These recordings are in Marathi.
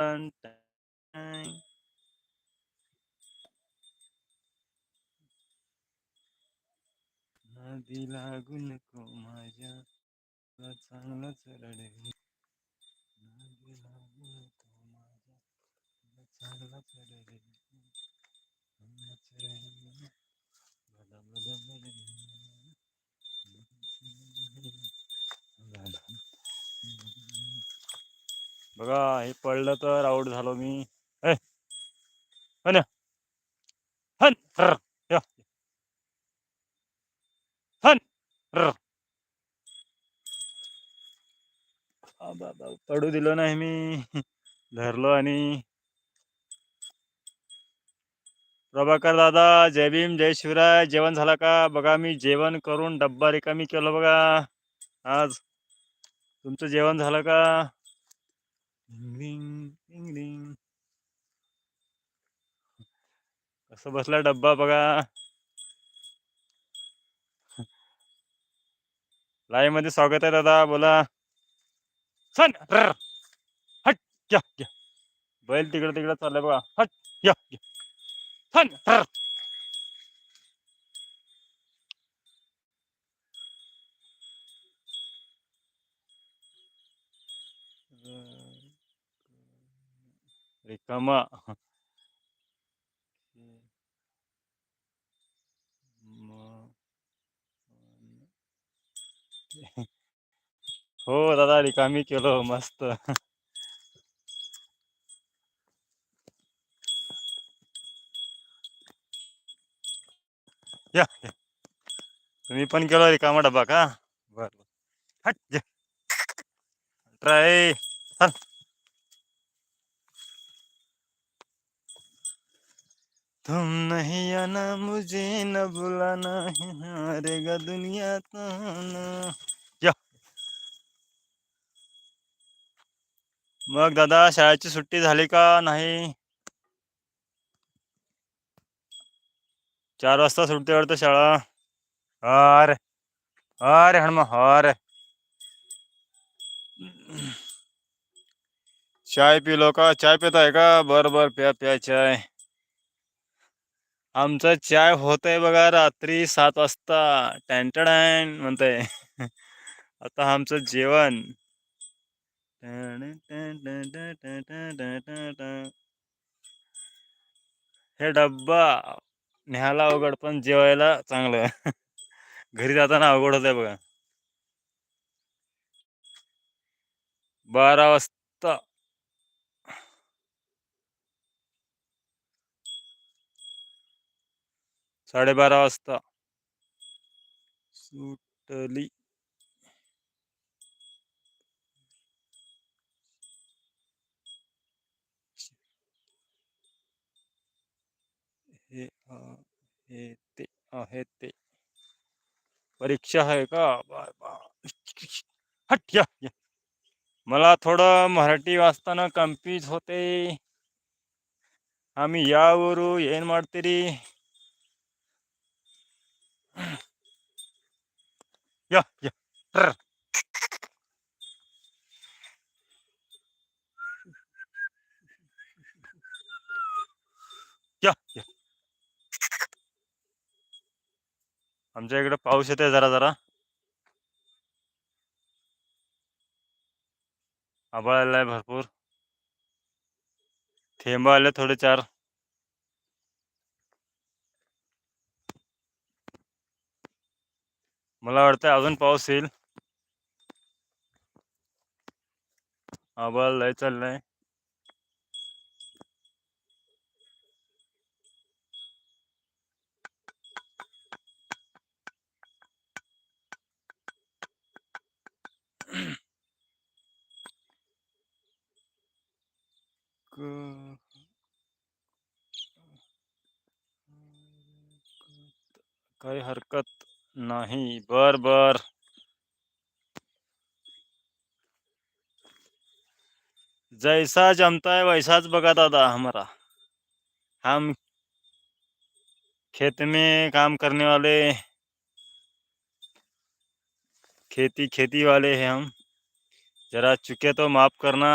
Ton, ton. नदी लागू नको माझ्या तुला चांगलंच रडेल नदी लागू नको माझ्या तुला चांगलंच रडेल बघा हे पडलं तर आऊट झालो मी. पडू दिलो नाही मी. धरलो आणि प्रभाकर दादा जय भीम जय शिवराय. जेवण झालं का? बघा मी जेवण करून डब्बा रिकामी केलो बघा. आज तुमचं जेवण झालं का? डिंग, डिंग, डिंग. कसं बसला डब्बा बघा. लाईव्हमध्ये स्वागत आहे दादा बोला. सन हट या बैल तिकडे तिकडे चाललंय बघा. हट या. सन रर. हो दादा रिकामी केलो मस्त या तुम्ही पण केलो रिकामा डबा का बर. हट ट्राय. चल. तुम नहीं आना मुझे, न बुलाना है, हारेगा दुनिया ताना या। मग दादा, शाळेची सुट्टी झाली का नाही? चार वाजता सुटते वाटतं शाळा। अरे अरे हनुमा, अरे। चाय पिलो का? चाय पिताय का? बर बर, प्या प्या चाय। आमचा चाय होतंय बघा रात्री सात वाजता. टँटडॅन म्हणतंय. आता आमचं जेवण. हे डब्बा न्यायला अवघड पण जेवायला चांगलं. घरी जाताना अवघड होत आहे बघा. बारा वाजता. साडेबारा वाजता सुटली हे आ- हे ते आहे ते परीक्षा आहे का बाय बाय हट या या. मला थोडं मराठी वाचताना कन्फ्यूज होते आम्ही यावरू ಏನ್ ಮಾಡ್ತೀರಿ या या या या आमच्या इकडे पाऊस येते जरा जरा. आभाळ आलाय भरपूर. थेंब आले थोडे चार. मला वाटतं अजून पाऊस येईल. आभाळ लय चाललंय. काही हरकत नाही बर बर जैसा जमता है वैसाच बघा दादा हमारा। हम खेत में काम करने वाले खेती खेती वाले हैं हम। जरा चुके तो माफ़ करना।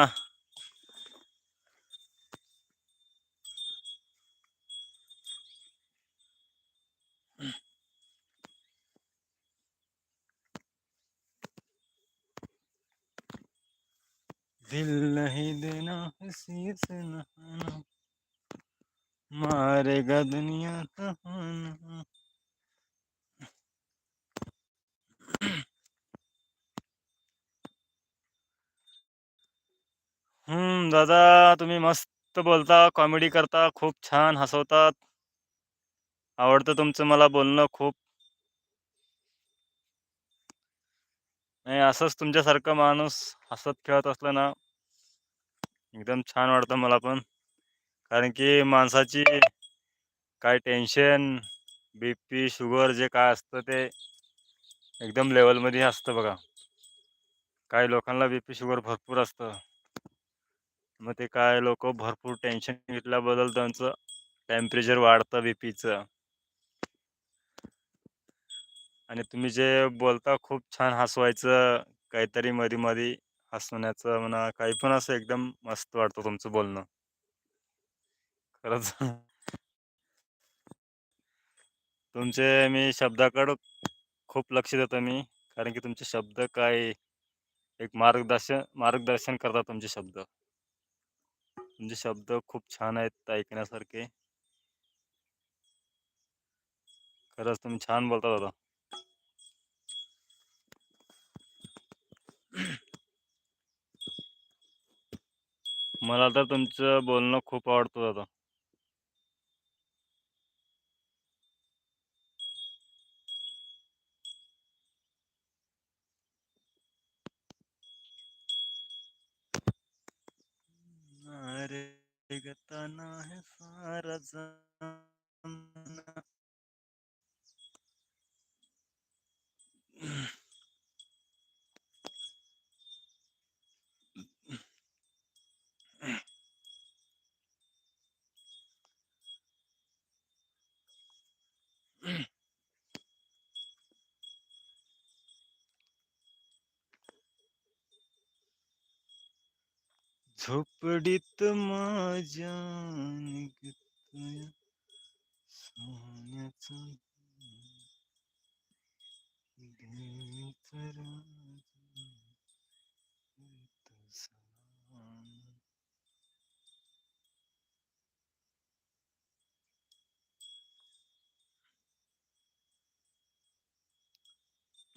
मारेगा दुनिया तहाना। हम्म दादा तुम्ही मस्त बोलता कॉमेडी करता खूप छान हसवतात. आवडतं तुमचं मला बोलणं खूप. नाही असंच तुमच्यासारखं माणूस हसत खेळत असलं ना एकदम छान वाटतं मला पण. कारण की माणसाची काय टेन्शन बी पी शुगर जे काय असतं ते एकदम लेवलमध्ये असतं बघा. काही लोकांना बी पी शुगर भरपूर असतं. मग ते काय लोक भरपूर टेन्शन घेतल्याबद्दल त्यांचं टेम्परेचर वाढतं बी पीचं आणि तुम्ही जे बोलता खूप छान हसवायचं काहीतरी मध्ये मध्ये हसण्याचं म्हणा काही पण असं एकदम मस्त वाटतं तुमचं बोलणं. खरंच. तुमचे मी शब्दाकडं खूप लक्ष देतो मी कारण की तुमचे शब्द काय एक मार्गदर्शन मार्गदर्शन करतात तुमचे शब्द. तुमचे शब्द खूप छान आहेत ऐकण्यासारखे. खरंच तुम्ही छान बोलता दादा मला तर तुमचं बोलणं खूप आवडतं दादा. अरे गताना है सारा जमाना. झोपडीत माझ्या सोन्याचा.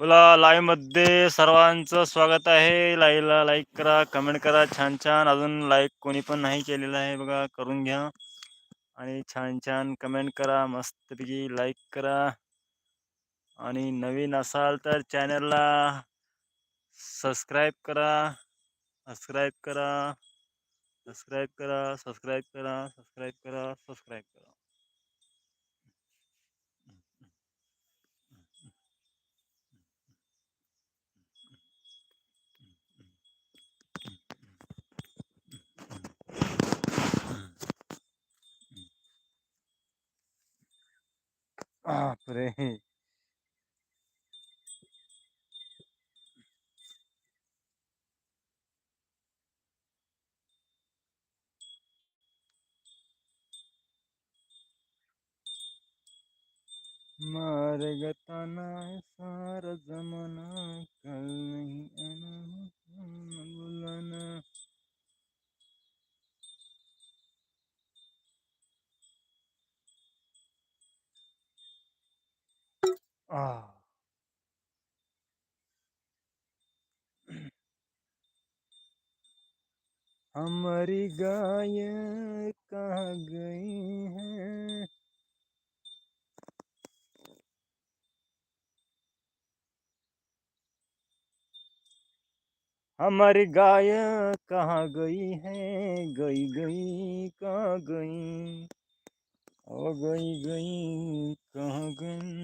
बोला लाईव्हमध्ये सर्वांचं स्वागत आहे. लाईव्हला लाईक करा कमेंट करा. छान छान. अजून लाईक कोणी पण नाही केलेलं आहे बघा करून घ्या. आणि छान छान कमेंट करा. मस्तपैकी लाईक करा. आणि नवीन असाल तर चॅनलला सबस्क्राईब करा. सबस्क्राईब करा. सबस्क्राईब करा. सबस्क्राईब करा. सबस्क्राईब करा. सबस्क्राईब करा. Ah, बापरे मार गताना सार जमना जमाना कल नहीं आना बुलाना। आ हमारी गाय कहाँ गई है? हमारी गाय कहाँ गई है? गई गई कहाँ गई? ओ गई गई कहाँ गई?